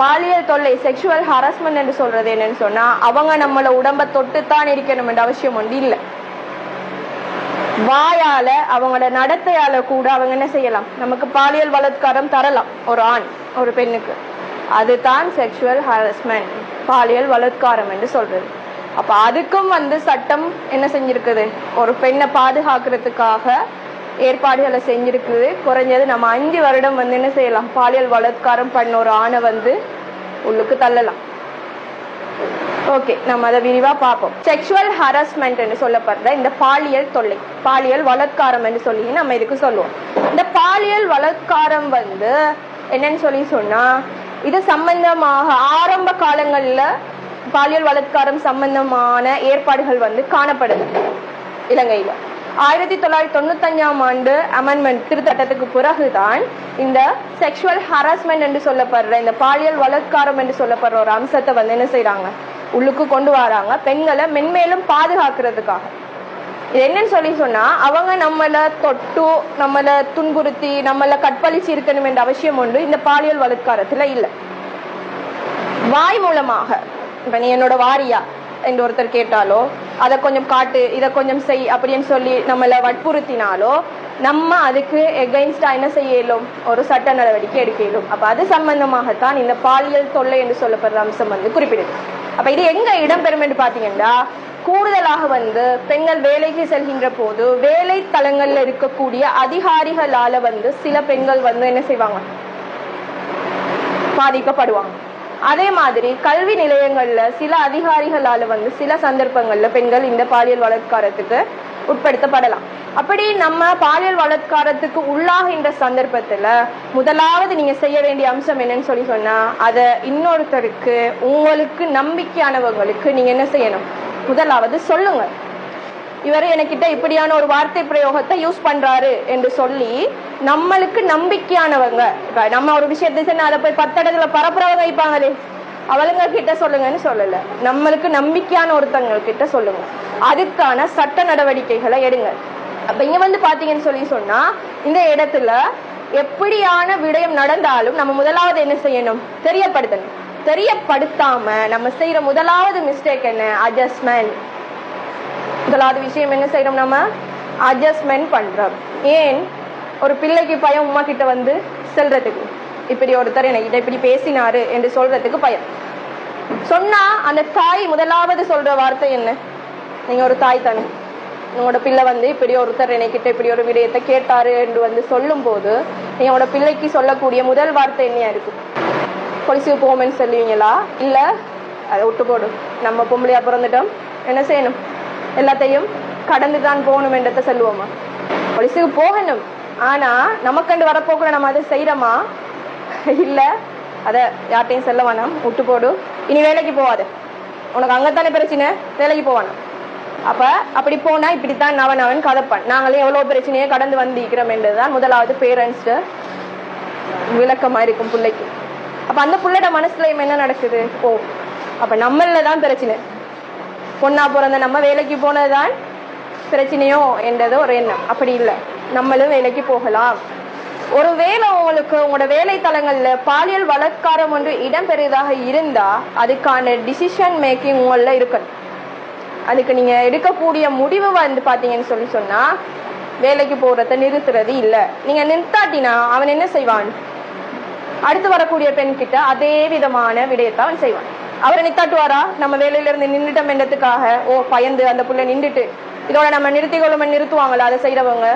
பாலியல் தொல்லை sexual harassment என்று சொல்றது என்னன்னு சொன்னா அவங்க நம்மள உடம்ப தொட்டுத்தான் இருக்கணும் என்ற அவசியம் வந்து இல்லை. வாயால அவங்களோட நடத்தையால கூட அவங்க என்ன செய்யலாம்? நமக்கு பாலியல் பலாத்காரம் தரலாம் ஒரு ஆண் ஒரு பெண்ணுக்கு. அதுதான் செக்ஷுவல் ஹாரஸ்மெண்ட் பாலியல் பலாத்காரம் என்று சொல்றது. அப்ப அதுக்கும் வந்து சட்டம் என்ன செஞ்சிருக்குது? ஒரு பெண்ணை பாதுகாக்கிறதுக்காக ஏற்பாடுகளை செஞ்சிருக்குது. குறைஞ்சது நம்ம அஞ்சு வருடம் வந்து என்ன செய்யலாம்? பாலியல் பலாத்காரம் பண்ண ஒரு ஆணை வந்து உள்ளுக்கு தள்ளலாம். ஓகே நம்ம அதை விரிவா பார்ப்போம். செக்ஷுவல் ஹராஸ்மெண்ட் என்று சொல்லப்படுற இந்த பாலியல் தொல்லை பாலியல் வளர்க்காரம் என்று சொல்லி நம்ம இதுக்கு சொல்லுவோம். இந்த பாலியல் வளர்க்காரம் வந்து என்னன்னு சொல்லி சொன்னா இது சம்பந்தமாக ஆரம்ப காலங்கள்ல பாலியல் வளர்க்காரம் சம்பந்தமான ஏற்பாடுகள் வந்து காணப்படுது இலங்கையில. ஆயிரத்தி தொள்ளாயிரத்தி தொண்ணூத்தஞ்சாம் ஆண்டு அமெண்ட்மெண்ட் திருத்தட்டத்துக்கு பிறகுதான் இந்த செக்ஷுவல் ஹராஸ்மெண்ட் என்று சொல்லப்படுற இந்த பாலியல் பலாத்காரம் என்று சொல்லப்படுற ஒரு அம்சத்தை வந்து என்ன செய்யறாங்க உள்ளுக்கு கொண்டு வராங்க. பெண்களை மென்மேலும் பாதுகாக்கிறதுக்காக. இது என்னன்னு சொல்லி சொன்னா அவங்க நம்மள தொட்டு நம்மள துன்புறுத்தி நம்மள கற்பழிச்சு இருக்கணும் என்ற அவசியம் உண்டு இந்த பாலியல் பலாத்காரத்துல இல்ல. வாய் மூலமாக இப்ப நீ என்னோட வாரியா என்று ஒருத்தர் கேட்டாலோ அதை கொஞ்சம் காட்டு இதை கொஞ்சம் செய் அப்படின்னு சொல்லி நம்மளை வற்புறுத்தினாலோ நம்ம அதுக்கு எகைன்ஸ்டா என்ன செய்ய இயலும் ஒரு சட்ட நடவடிக்கை எடுக்க இயலும் அப்ப அது சம்பந்தமாகத்தான் இந்த பாலியல் தொல்லை என்று சொல்லப்படுற அம்சம் வந்து குறிப்பிடுது. அப்ப இது எங்க இடம்பெறும் என்று பாத்தீங்கன்னா கூடுதலாக வந்து பெண்கள் வேலைக்கு செல்கின்ற போது வேலை தளங்கள்ல இருக்கக்கூடிய அதிகாரிகளால வந்து சில பெண்கள் வந்து என்ன செய்வாங்க? பாதிக்கப்படுவாங்க. அதே மாதிரி கல்வி நிலையங்கள்ல சில அதிகாரிகளால வந்து சில சந்தர்ப்பங்கள்ல பெண்கள் இந்த பாலியல் வளர்க்காரத்துக்கு உட்படுத்தப்படலாம். அப்படி நம்ம பாலியல் வளர்க்காரத்துக்கு உள்ளாகின்ற சந்தர்ப்பத்துல முதலாவது நீங்க செய்ய வேண்டிய அம்சம் என்னன்னு சொல்லி சொன்னா அத இன்னொருத்தருக்கு உங்களுக்கு நம்பிக்கையானவங்களுக்கு நீங்க என்ன செய்யணும்? முதலாவது சொல்லுங்க. இவர் எனக்கிட்ட இப்படியான ஒரு வார்த்தை பிரயோகத்தை யூஸ் பண்றாரு என்று சொல்லி நம்மளுக்கு நம்பிக்கையானவங்க நம்ம ஒரு விஷயத்தை சொன்னா அதை போய் பத்தடத்துல பரப்புறவங்க வைப்பாங்களே அவளுங்க கிட்ட சொல்லுங்கன்னு சொல்லல. நம்மளுக்கு நம்பிக்கையான ஒருத்தவங்க கிட்ட சொல்லுங்க. அதுக்கான சட்ட நடவடிக்கைகளை எடுங்க. அப்ப இங்க வந்து பாத்தீங்கன்னு சொல்லி சொன்னா இந்த இடத்துல எப்படியான விடயம் நடந்தாலும் நம்ம முதலாவது என்ன செய்யணும்? தெரியப்படுத்தணும். தெரியப்படுத்தாம நம்ம செய்யற முதலாவது மிஸ்டேக் என்ன? அட்ஜஸ்ட்மெண்ட் முதலாவது விஷயம் என்ன செய்யறோம் நம்ம? அட்ஜஸ்ட்மெண்ட் பண்றோம். ஏன்? ஒரு பிள்ளைக்கு பயம் உமா கிட்ட வந்து செல்றதுக்கு. இப்படி ஒருத்தர் என்கிட்ட இப்படி பேசினாரு என்று சொல்றதுக்கு பயம். சொன்னா அந்த தாய் முதலாவது சொல்ற வார்த்தை என்ன? நீங்க ஒரு தாய் தானே. உங்களோட பிள்ளை வந்து இப்படி ஒருத்தர் என்கிட்ட இப்படி ஒரு விடயத்தை கேட்டாரு என்று வந்து சொல்லும் போது நீங்களோட பிள்ளைக்கு சொல்லக்கூடிய முதல் வார்த்தை என்னையா இருக்கும் பொலிசுக்கு போமென்னு சொல்லுவீங்களா? இல்ல அதை விட்டு போடும் நம்ம பொம்பளையா பிறந்துட்டோம். என்ன செய்யணும்? எல்லாத்தையும் கடந்து தான் போகணும் என்றதை சொல்லுவோமா? ஒலிசுக்கு போகணும். ஆனா நமக்கண்டு வரப்போக்குற நம்ம அதை செய்யறோமா இல்ல. அத யார்ட்டையும் சொல்ல வேணாம். விட்டு போடு. இனி வேலைக்கு போவாது. உனக்கு அங்கத்தானே பிரச்சனை? வேலைக்கு போவானா? அப்ப அப்படி போனா இப்படித்தான் நவன் அவன் கதப்பான். நாங்களே எவ்வளவு பிரச்சனையை கடந்து வந்திருக்கிறோம் என்றுதான் முதலாவது பேரண்ட்ஸ் விளக்கமா இருக்கும் பிள்ளைக்கு. அப்ப அந்த பிள்ளைட மனசுல என்ன நடக்குது? ஓ அப்ப நம்மள தான் பிரச்சனை. பொண்ணா பிறந்த நம்ம வேலைக்கு போனதுதான் பிரச்சனையோ என்றது ஒரு எண்ணம். அப்படி இல்லை. நம்மளும் வேலைக்கு போகலாம். ஒருவேளை உங்களுக்கு உங்களோட வேலை தளங்கள்ல பாலியல் பலாத்காரம் ஒன்று இடம்பெறுவதாக இருந்தா அதுக்கான டிசிஷன் மேக்கிங் உங்கள இருக்கணும். அதுக்கு நீங்க எடுக்கக்கூடிய முடிவு வந்து பாத்தீங்கன்னு சொல்லி சொன்னா வேலைக்கு போறத நிறுத்துறது இல்ல. நீங்க நிறுத்தாட்டினா அவன் என்ன செய்வான்? அடுத்து வரக்கூடிய பெண் கிட்ட அதே விதமான விடயத்தை அவன் செய்வான். அவரை நித்தாட்டுவாரா? நம்ம வேலையில இருந்து நின்றுட்டோம் என்றதுக்காக ஓ பயந்து அந்த புள்ள நின்றுட்டு. இதோட நம்ம நிறுத்திக்கொள்ளும் நிறுத்துவாங்களா அதை செய்யறவங்க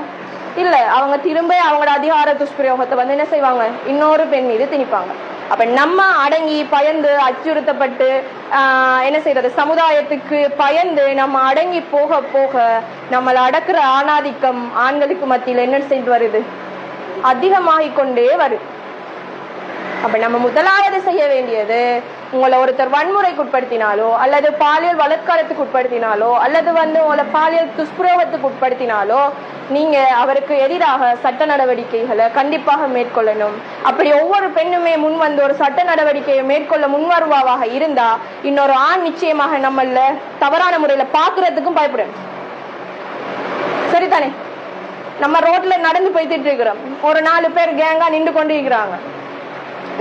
இல்ல அவங்க திரும்ப அவங்களோட அதிகார துஷ்பிரயோகத்தை வந்து என்ன செய்வாங்க? இன்னொரு பெண் மீது திணிப்பாங்க. அப்ப நம்ம அடங்கி பயந்து அச்சுறுத்தப்பட்டு என்ன செய்யறது சமுதாயத்துக்கு பயந்து நம்ம அடங்கி போக போக நம்மளை அடக்குற ஆணாதிக்கம் ஆண்களுக்கு மத்தியில் என்ன செய்து வருது? அதிகமாகிக் கொண்டே வருது. அப்ப நம்ம முதலாவது செய்ய வேண்டியது உங்களை ஒருத்தர் வன்முறைக்கு உட்படுத்தினாலோ அல்லது பாலியல் பலாத்காரத்துக்கு உட்படுத்தினாலோ அல்லது வந்து உங்களை பாலியல் துஷ்பிரயோகத்துக்கு உட்படுத்தினாலோ நீங்க அவருக்கு எதிராக சட்ட நடவடிக்கைகளை கண்டிப்பாக மேற்கொள்ளணும். அப்படி ஒவ்வொரு பெண்ணுமே முன் வந்து ஒரு சட்ட நடவடிக்கையை மேற்கொள்ள முன்வருவாவாக இருந்தா இன்னொரு ஆண் நிச்சயமாக நம்மள தவறான முறையில பாக்குறதுக்கும் பயப்படும். சரிதானே? நம்ம ரோட்ல நடந்து போய்த்திட்டு இருக்கிறோம். ஒரு நாலு பேர் கேங்கா நின்று கொண்டு இருக்கிறாங்க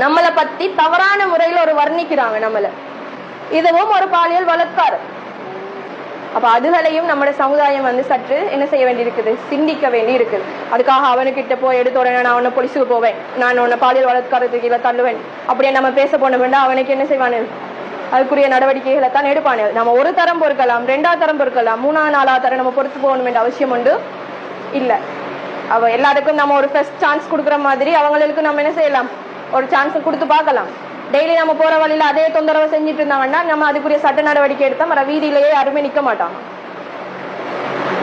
நம்மளை பத்தி தவறான முறையில ஒரு வர்ணிக்கிறாங்க நம்மள. இதுவும் ஒரு பாலியல் பலாத்காரம் அப்ப அதுகளையும் நம்ம சமுதாயம் வந்து சற்று என்ன செய்ய வேண்டி இருக்குது சிந்திக்க வேண்டி இருக்குது அதுக்காக அவனுக்கிட்ட போய் எடுத்த உடனே நான் உன்னை பொலிசுக்கு போவேன். நான் உன்னை பாலியல் பலாத்காரத்துக்கு கீழே தள்ளுவேன். அப்படியே நம்ம பேச போன வேண்டாம் அவனுக்கு என்ன செய்வானு? அதுக்குரிய நடவடிக்கைகளை தான் எடுப்பானு. நம்ம ஒரு தரம் பொறுக்கலாம் ரெண்டாவது தரம் பொறுக்கலாம் மூணாவது நாலாவது தரம் நம்ம பொறுத்து போகணும் என்ற அவசியம் உண்டு இல்ல. அவ எல்லாருக்கும் நம்ம ஒரு ஃபர்ஸ்ட் சான்ஸ் கொடுக்குற மாதிரி அவங்களுக்கு நம்ம என்ன செய்யலாம்? ஒரு சான்ஸ் கொடுத்து பார்க்கலாம். டெய்லி நம்ம போற வழியில அதே தொந்தரவு செஞ்சுட்டு இருந்தாங்கன்னா நம்ம அதுக்குரிய சட்ட நடவடிக்கை எடுத்தா மற வீதியிலேயே யாருமே நிக்க மாட்டாங்க.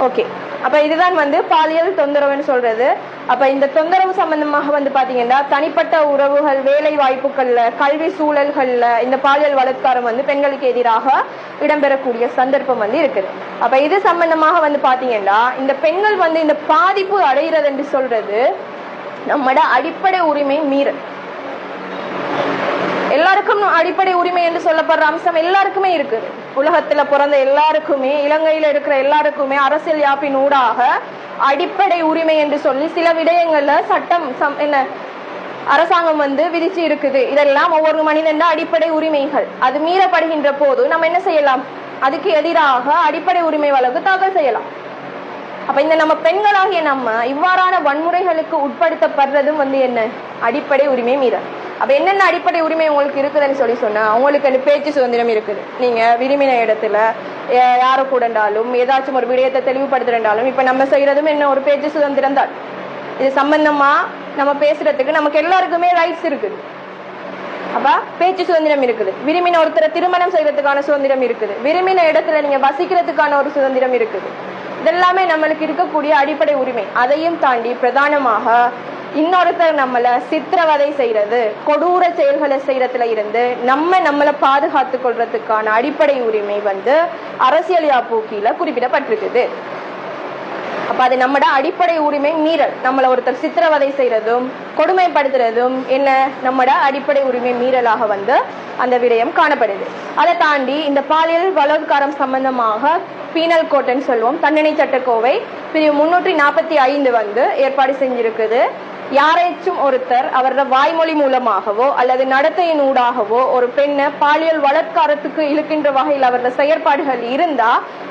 ஓகே அப்ப இதுதான் வந்து பாலியல் தொந்தரவுன்னு சொல்றது. அப்ப இந்த தொந்தரவு சம்பந்தமாக வந்து பாத்தீங்கன்னா தனிப்பட்ட உறவுகள் வேலை வாய்ப்புகள்ல கல்வி சூழல்கள்ல இந்த பாலியல் பலாத்காரம் வந்து பெண்களுக்கு எதிராக இடம்பெறக்கூடிய சந்தர்ப்பம் வந்து இருக்குது. அப்ப இது சம்பந்தமாக வந்து பாத்தீங்கன்னா இந்த பெண்கள் வந்து இந்த பாதிப்பு அடைகிறது என்று சொல்றது நம்மட அடிப்படை உரிமை மீறல். எல்லாருக்கும் அடிப்படை உரிமை என்று சொல்லப்படுற அம்சம் எல்லாருக்குமே இருக்குது உலகத்துல பிறந்த எல்லாருக்குமே இலங்கையில இருக்கிற எல்லாருக்குமே அரசியல் யாப்பின் ஊடாக அடிப்படை உரிமை என்று சொல்லி சில விடயங்கள்ல சட்டம் சம்- என்ன அரசாங்கம் வந்து விதிச்சு இருக்குது. இதெல்லாம் ஒவ்வொரு மனிதன் அடிப்படை உரிமைகள். அது மீறப்படுகின்ற போது நம்ம என்ன செய்யலாம்? அதுக்கு எதிராக அடிப்படை உரிமை வழக்கு தாக்கல் செய்யலாம். அப்ப இந்த நம்ம பெண்களாகிய நம்ம இவ்வாறான வன்முறைகளுக்கு உட்படுத்தப்படுறதும் வந்து என்ன? அடிப்படை உரிமை மீறல். அப்ப என்னென்ன அடிப்படை உரிமை உங்களுக்கு இருக்குதுன்னு சொல்லி சொன்னா உங்களுக்கு அந்த பேச்சு சுதந்திரம் இருக்குது. நீங்க விரும்பின இடத்துல யாரை கூடண்டாலும் ஏதாச்சும் ஒரு விடயத்தை தெளிவுபடுத்துறாலும் இப்ப நம்ம செய்யறதும் என்ன? ஒரு பேச்சு சுதந்திரம் தான். இது சம்பந்தமா நம்ம பேசுறதுக்கு நமக்கு எல்லாருக்குமே ரைட்ஸ் இருக்குது. அப்ப பேச்சு சுதந்திரம் இருக்குது. விரும்பின ஒருத்தரை திருமணம் செய்யறதுக்கான சுதந்திரம் இருக்குது. விரும்பின இடத்துல நீங்க வசிக்கிறதுக்கான ஒரு சுதந்திரம் இருக்குது. இதெல்லாமே நம்மளுக்கு இருக்கக்கூடிய அடிப்படை உரிமை. அதையும் தாண்டி பிரதானமாக இன்னொருத்தர் நம்மள சித்திரவதை செய்யறது கொடூர செயல்களை செய்யறதுல இருந்து நம்ம நம்மளை பாதுகாத்து கொள்றதுக்கான அடிப்படை உரிமை வந்து அரசியல் யாப்பு குறிப்பிடப்பட்டிருக்குது. அப்ப அது நம்மட அடிப்படை உரிமை மீறல். நம்மள ஒருத்தர் சித்திரவதை செய்யறதும் கொடுமைப்படுத்துறதும் என்ன? நம்மட அடிப்படை உரிமை மீறலாக வந்து அந்த விடயம் காணப்படுது. அதை தாண்டி இந்த பாலியல் வலோத்காரம் சம்பந்தமாக பீனல் கோட்டைன்னு சொல்லுவோம் தண்டனை சட்டக்கோவை பிரிவு முன்னூற்றி நாற்பத்தி ஐந்து வந்து ஏற்பாடு செஞ்சிருக்குது. யாரேச்சும் ஒருத்தர் அவரது வாய்மொழி மூலமாகவோ அல்லது நடத்தையின் ஊடாகவோ ஒரு பெண்ணை பாலியல் பலாத்காரத்துக்கு இழுக்கின்ற வகையில் அவரது செயற்பாடுகள் இருந்தா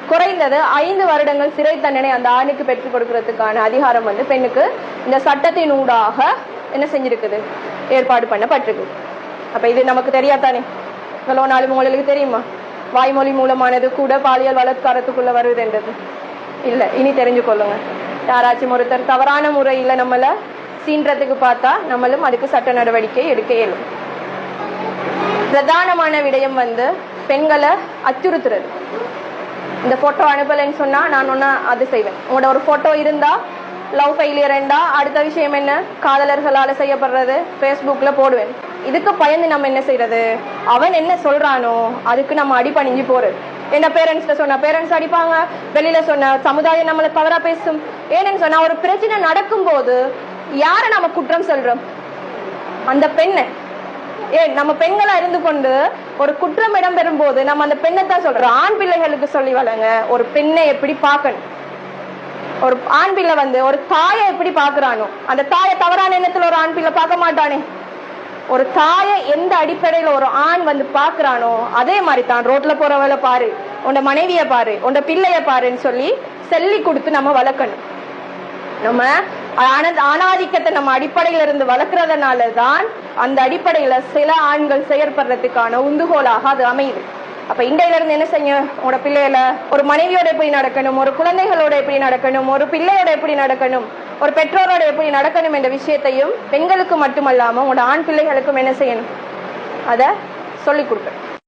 குறைந்தது ஐந்து வருடங்கள் சிறை தண்டனை அந்த ஆணுக்கு பெற்றுக் கொடுக்கறதுக்கான அதிகாரம் வந்து பெண்ணுக்கு இந்த சட்டத்தின் ஊடாக என்ன செஞ்சிருக்குது? ஏற்பாடு பண்ணப்பட்டிருக்கு. அப்ப இது நமக்கு தெரியாதானே? இவ்வளோ நாள் உங்களுக்கு தெரியுமா? வாய்மொழி மூலமானது கூட பாலியல் வளர்க்காரத்துக்குள்ள வருதுன்றது. இல்ல இனி தெரிஞ்சு கொள்ளுங்க யாராச்சும் ஒருத்தர் தவறான முறையில நம்மள சீன்றதுக்கு பார்த்தா நம்மளும் அதுக்கு சட்ட நடவடிக்கை எடுக்க இயலும். பிரதானமான விடயம் வந்து பெண்களை அச்சுறுத்துறது. இந்த போட்டோ அனுப்பலைன்னு சொன்னா நான் ஒன்னா அது செய்வேன். உங்களோட ஒரு போட்டோ இருந்தா லவ் ஃபெயிலியர் என்றா அடுத்த விஷயம் என்ன? காதலர்களால செய்யப்படுறது ஃபேஸ்புக்ல போடுவேன். இதுக்கு பயந்து நம்ம என்ன செய்யறது அவன் என்ன சொல்றானோ அதுக்கு நம்ம அடிபணிஞ்சு போறது. என்ன பேரண்ட்ஸ்ல சொன்ன பேரண்ட்ஸ் அடிப்பாங்க. வெளியில சொன்ன சமுதாயம் நம்மளை தவறா பேசும். ஏன்னு சொன்னா ஒரு பிரச்சனை நடக்கும் போது யாரை நம்ம குற்றம் சொல்றோம்? அந்த பெண்ணை. ஏன் நம்ம பெண்களா இருந்து கொண்டு ஒரு குற்றம் இடம்பெறும் போது நம்ம அந்த பெண்ணை தான் சொல்றோம். ஆண் பிள்ளைகளுக்கு சொல்லி வளங்க. ஒரு பெண்ணை எப்படி பார்க்கணும்? ஒரு ஆண் பிள்ளை வந்து ஒரு தாயை எப்படி பாக்குறானோ அந்த தாயை தவறான எண்ணத்துல ஒரு ஆண் பிள்ளை பார்க்க மாட்டானே. ஒரு தாயை எந்த அடிப்படையில ஒரு ஆண் வந்து பாக்குறானோ அதே மாதிரி தான் ரோட்ல போறவள பாரு உன்ட மனைவிய பாரு உன்ட பிள்ளைய பாருன்னு சொல்லி சொல்லி கொடுத்து நம்ம வளர்க்கணும். நம்ம ஆணாதிக்கத்தை நம்ம அடிப்படையில இருந்து வளர்க்கறதுனால தான் அந்த அடிப்படையில சில ஆண்கள் செயற்படுறதுக்கான உந்துகோலாக அது அமையுது. அப்ப இண்டையில இருந்து என்ன செய்யும் உங்களோட பிள்ளைகள ஒரு மனைவியோட எப்படி நடக்கணும்? ஒரு குழந்தைகளோட எப்படி நடக்கணும்? ஒரு பிள்ளையோட எப்படி நடக்கணும்? ஒரு பெற்றோரோட எப்படி நடக்கணும் என்ற விஷயத்தையும் பெண்களுக்கு மட்டுமல்லாம உங்களோட ஆண் பிள்ளைகளுக்கும் என்ன செய்யணும்? அத சொல்லிக் கொடுக்கணும்.